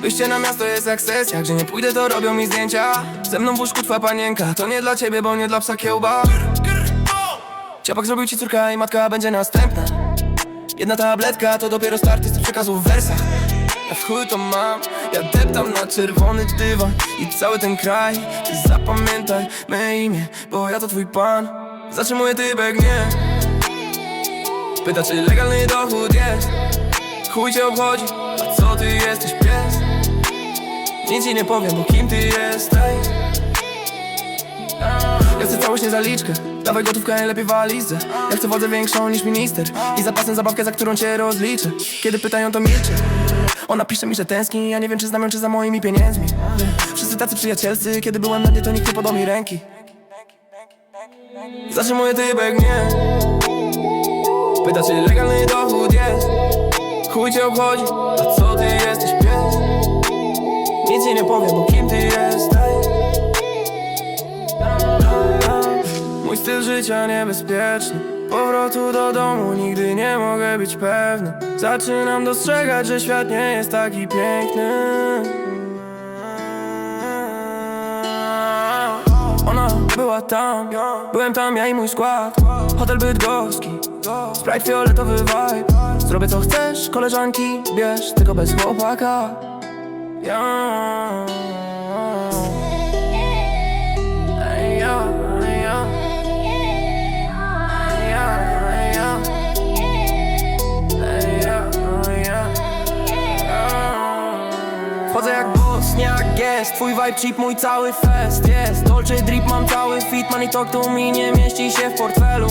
Wyjście na miasto jest jak sesja. Gdzie nie pójdę to robią mi zdjęcia. Ze mną w łóżku twa panienka. To nie dla ciebie, bo nie dla psa kiełba. Ciapak zrobił ci córka i matka będzie następna. Jedna tabletka to dopiero start jest przekazów w wersach. Ja w chuj to mam, ja deptam na czerwony dywan I cały ten kraj, ty zapamiętaj me imię Bo ja to twój pan, zatrzymuję tybek, nie. Pyta czy legalny dochód jest? Chuj cię obchodzi, a co ty jesteś pies Nic ci nie powiem, bo kim ty jesteś? Ja chcę całość zaliczkę Dawaj gotówkę, najlepiej w walizce Ja chcę wodę większą niż minister I zapasem zabawkę, za którą cię rozliczę. Kiedy pytają to milczę. Ona pisze mi, że tęskni Ja nie wiem czy znam ją, czy za moimi pieniędzmi. Wszyscy tacy przyjacielscy Kiedy byłem na nie, to nikt nie podał mi ręki. Zatrzymuję tybek, nie Pyta czy legalny dochód jest? Chuj cię obchodzi, a co ty jesteś pies nie powiem, bo kim ty jesteś? Mój styl życia niebezpieczny. Powrotu do domu nigdy nie mogę być pewny. Zaczynam dostrzegać, że świat nie jest taki piękny. Ona była tam, byłem tam ja i mój skład. Hotel bydgoski, Sprite fioletowy vibe. Zrobię co chcesz, koleżanki, bierz Tylko bez chłopaka ja. Chodzę jak boss, nie jak jest Twój vibe chip, mój cały fest. Jest. Dolce drip, mam cały fit. Money talk to me nie mieści się w portfelu